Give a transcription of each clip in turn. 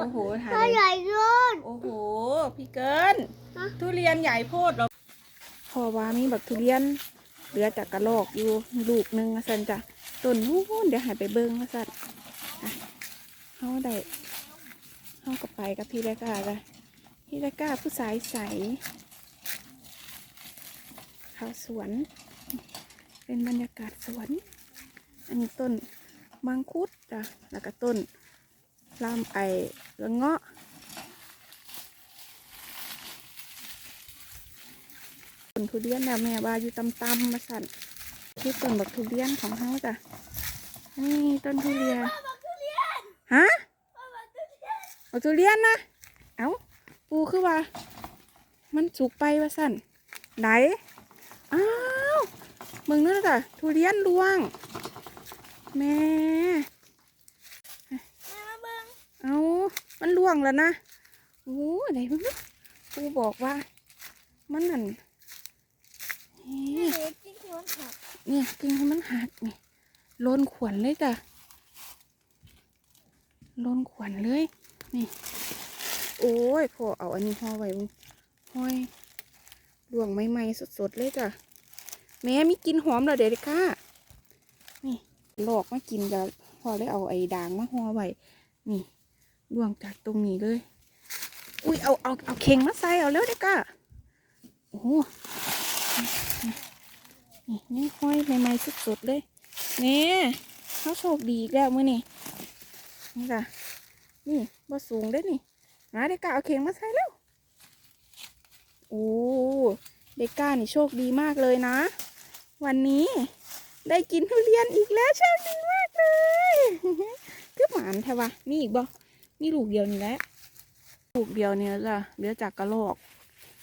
โอ้โหถ่าถ้ายใหเลยญ่ขึ้นโอ้โห พี่เกินฮะทุเรียนใหญ่โพดเหรอพอว่ามีแบบทุเรียนเหลือจากกระโหลกอยู่ลูกหนึงอะสันจ้ะต้นนู้นเดี๋ยวใหายไปเบิ้งว่าสันอะเขาได้เขาก็ไปกับพี่เลก้าเลยพี่เลก้าผู้สายใสเขาสวน เป็นบรรยากาศสวน อันนี้ต้นมังคุดจ้ะแล้วก็ต้น ลำไอละเงาะต้นทุเรียนนะแม่ว่าอยู่ตำตำๆมาสั่นที่ต้นบักทุเรียนของเขาจ้ะนี่ต้นทุเรียนฮะบักทุเรียนนะเอ้าปูคือว่า มันสุกไปว่าสั่นไหนอ้าวมึงนั่นจ้ะทุเรียนลวงแม่มา เบิ้งเอามันล่วงแล้วนะโอ้ไหนมึงปูบอกว่า มันนั่นเนี่ยกิ่งให้มันหักนี่โลนขวัญเลยจ้ะโลนขวัญเลย นี่ โอ้ยพอเอาอันนี้ห่อไว้ห้อยลวงใหม่ๆสดๆเลยจ้ะแม่มีกินหอมแล้วเด็ดค่ะนี่หลอกมากินจะพอได้เอาไอ้ด่างมาห่อไว้นี่ ลวงจากตรงนี้เลย อุ้ยเอาเอาเอาเข่งมาใส่เอาแล้วเด็กค่ะโอ้โหนี่นี่ห้อยใหม่ๆสุดๆเลยเนี่ยเขาโชคดีอีกแล้วมื่อนี่นี่จ้ะนี่บ่สูงได้นี่มาเด็กกาเอาเข่งมาใส่แล้วโอ้เด็กกานี่โชคดีมากเลยนะ วันนี้ได้กินทุเรียนอีกแล้วโชคดีมากเลยคือหมานแทวะมีอีกบ่ มีลูกเดียวนี่แหละลูกเดียวเนี่ยจ้ะเหลือจากกระโหลก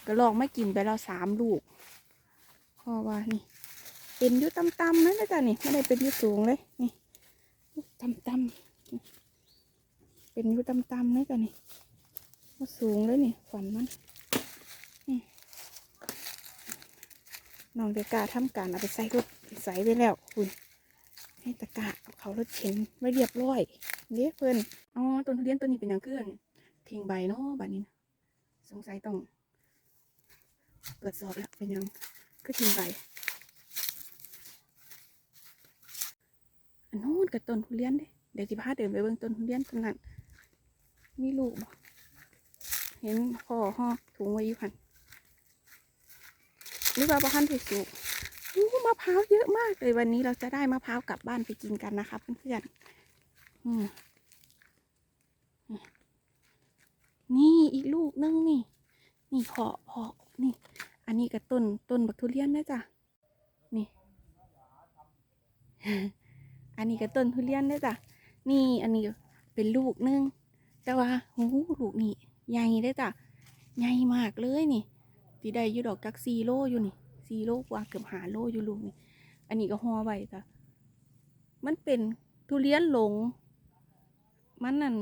กระโหลกไม่กินไปแล้วสามลูกพราะว่านี่ เป็นยุต่ำๆนั่นะจ๊ะนี่ไม่ได้เป็นยุสูงเลยนี่ต่ำๆเป็นยุต่ำๆเลยจ้ะนี่มาสูงเลยนี่ฝันมันน้องเดกาทำการเอาไปใส่รถใส่ไปแล้วคุณ ให้ตะกะเอาเขารถเข็นไว้เรียบร้อยเรียเพิ่อนอ๋อต้นทุเรียนต้นนี้เป็นอย่างเกื้อนทิ้งใบเนาะบัดนี้นะสงสัยต้องตรวจสอบแล้วเป็นยังก็ทิ้งใบอันนู้นกับต้นทุเรียนเด้เดี๋ยวสิพาเดินไปเบิ่งต้นทุเรียนต้นนั้นมีลูกบ่เห็นพ่อห่อถุงไว้อยู่หันหรือว่าบ้านถูกสุก พร้าวเยอะมากเลยวันนี้เราจะได้มะพร้าวกลับบ้านไปกินกันนะคะเพื่อนๆนี่อีกลูกนึงนี่ นี่พอพอนี่ อันนี้กับต้นต้นบักทุเรียนนะจ๊ะนี่ อันนี้ก็ต้นทุเรียนเด้จ้ะนี่อันนี้เป็นลูกนึงแต่ว่าหูลูกนี่ใหญ่เด้จ้ะใหญ่มากเลยนี่ที่ได้อยู่ดอกจักซีโลอยู่นี่ ซีโลกว่าเกือบหาโลอยู่ลูกนี่อันนี้ก็ห่อไว้จ้ะมันเป็นทุเรียนหลง มันนั่น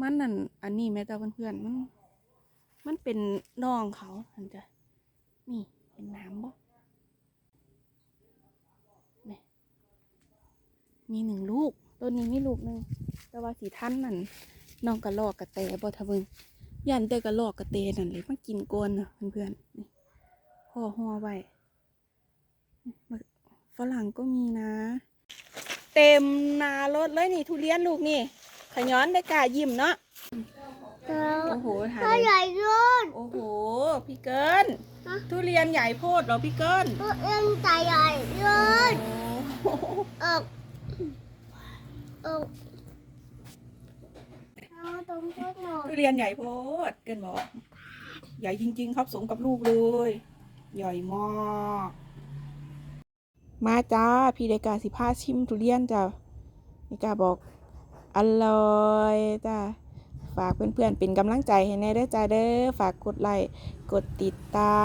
มันนั่น อันนี้แม่จ้าเพื่อนๆมัน มันเป็นน้องเขาอันจ้ะนี่เห็นน้ำบ่มีหนึ่งลูก ต้นนี้มีลูกหนึ่งแต่ว่าสีท่านนั่นน้องกระลอกกระแตบ่ทะเบิงยันแต่กระลอกกระเตนั่นเลยมากินกวนนะเพื่อนๆนี่ ห่อห่อไว้นี่ฝรั่งก็มีนะ เต็มนารถเลยนี่ ทุเรียนลูกนี่ ขย้อนได้กล้ายิ้มเนาะแล้วโอ้โหถ่าถ้ายใหเลยญ่ขึ้นโอ้โห พี่เกินฮะทุเรียนใหญ่โพดเหรอพี่เกินตัวเองแต่ใหญ่ขึ้นโอ้โหออกออกเอาตรงต้นหน่อยทุเรียนใหญ่โพดเกินบอกใหญ่จริง ๆ ครับสมกับลูกเลย ใหญ่มาก มาจ้า พี่เดกาสิพาชิมทุเรียนจ้าเดกาบอก อร่อยจ้าฝากเพื่อนๆ เป็นกำลังใจให้แน่เด้อจ้าเด้อ ฝากกดไลค์ กดติดตาม